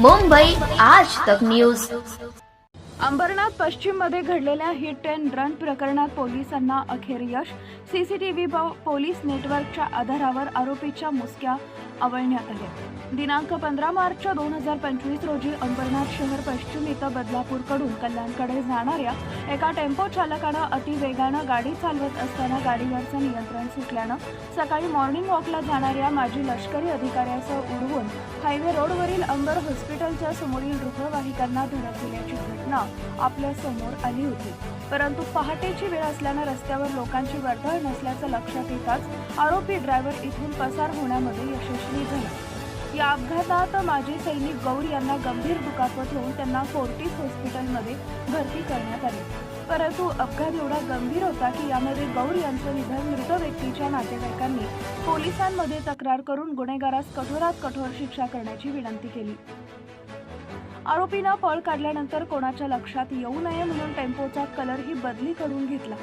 મુંબઈ આજ તક ન્યૂઝ अंबरनाथ पश्चिममध्ये घडलेल्या हिट अँड रन प्रकरणात पोलिसांना अखेर यश. C C T V police नेटवर्कच्या आधारावर आरोपीच्या मुसक्या आवळण्यात आल्या. दिनांक पंधरा मार्च दोन हजार पंचवीस रोजी अंबरनाथ शहर पश्चिम इथं बदलापूरकडून कल्याणकडे जाणाऱ्या एका टेम्पो चालकानं अतिवेगानं गाडी चालवत असताना गाडीवरचं नियंत्रण सुटल्यानं सकाळी मॉर्निंग वॉकला जाणाऱ्या माजी लष्करी अधिकाऱ्यासह उडवून हायवे रोडवरील अंबर हॉस्पिटलच्या समोरील रुग्णवाहिकांना धडक दिल्याची घटना आपल्यासमोर आली होती. परंतु पहाटेची वेळ असल्यानं रस्त्यावर लोकांची वर्दळ नसल्याचं लक्षात येताच आरोपी ड्रायव्हर इथून पसार होण्यामध्ये यशस्वी झाला. या अपघातात माजी सैनिक गौर यांना गंभीर दुखापत होऊन त्यांना फोर्टिस हॉस्पिटलमध्ये भरती करण्यात आली. परंतु अपघात एवढा गंभीर होता की यामध्ये गौर यांचं निधन मृत व्यक्तीच्या नातेवाईकांनी पोलिसांमध्ये तक्रार करून गुन्हेगारास कठोरात कठोर शिक्षा करण्याची विनंती केली. आरोपीनं पळ काढल्यानंतर कोणाच्या लक्षात येऊ नये म्हणून टेम्पोचा कलरही बदली करून घेतला.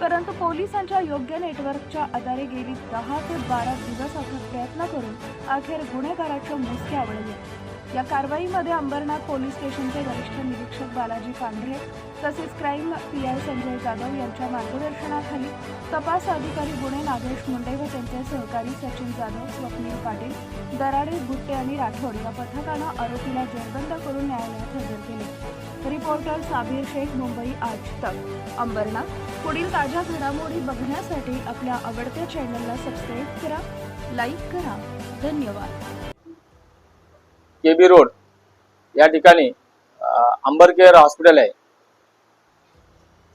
परंतु पोलिसांच्या योग्य नेटवर्कच्या आधारे गेली दहा ते बारा दिवस अथक प्रयत्न करून अखेर गुन्हेगाराच्या मुसके आवडले या कारवाईमध्ये अंबरनाथ पोलीस स्टेशनचे वरिष्ठ निरीक्षक बालाजी पांढरे तसेच crime P I Sanjay Jadhav यांच्या मार्गदर्शनाखाली तपास अधिकारी गुन्हे नागेश मुंडे व त्यांचे अधिकारी सचिन जाधव स्वप्नील पाटील दराडे गुट्टे आणि राठोड या पथकानं आरोपीला जेरबंद करून न्यायालयात हजर केले. रिपोर्टर साबीर शेख मुंबई आज तक. अंबरनाथ पुढील ताज्या घडामोडी बघण्यासाठी आपल्या आवडत्या चॅनलला सबस्क्राईब करा लाईक करा. धन्यवाद. केबी रोड या ठिकाणी अंबरकेअर हॉस्पिटल आहे.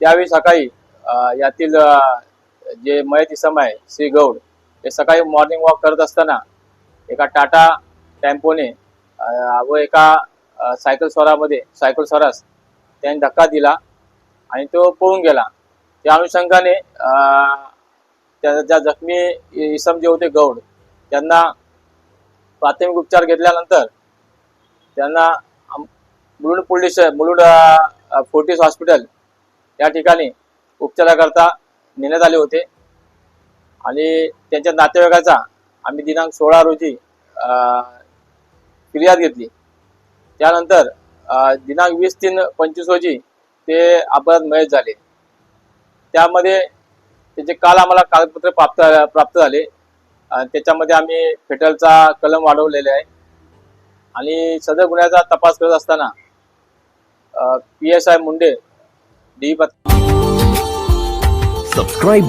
त्यावेळी सकाळी यातील जे मयत इसम आहे श्री गौड ते सकाळी मॉर्निंग वॉक करत असताना एका टाटा टेम्पोने व एका सायकल स्वरामध्ये सायकल स्वरास त्यांनी धक्का दिला आणि तो पळून गेला. त्या अनुषंगाने त्या ज्या जखमी इसम जे होते गौड त्यांना प्राथमिक उपचार घेतल्यानंतर त्यांना मुलुंड पोलीस मुलुंड अ, फोर्टिस हॉस्पिटल या ठिकाणी उपचाराकरता नेण्यात आले होते. आणि त्यांच्या नातेवाईकाचा आम्ही दिनांक सोळा रोजी फिर्याद घेतली. त्यानंतर दिनांक वीस तीन पंचवीस रोजी ते अपघात मयत झाले. त्यामध्ये त्याचे काल आम्हाला कागदपत्र प्राप्त प्राप्त झाले. त्याच्यामध्ये आम्ही फेटलचा कलम वाढवलेले आहे. आणि सदर गुन्ह्याचा तपास करत असताना पी एस आय मुंडे डी पत Subscribe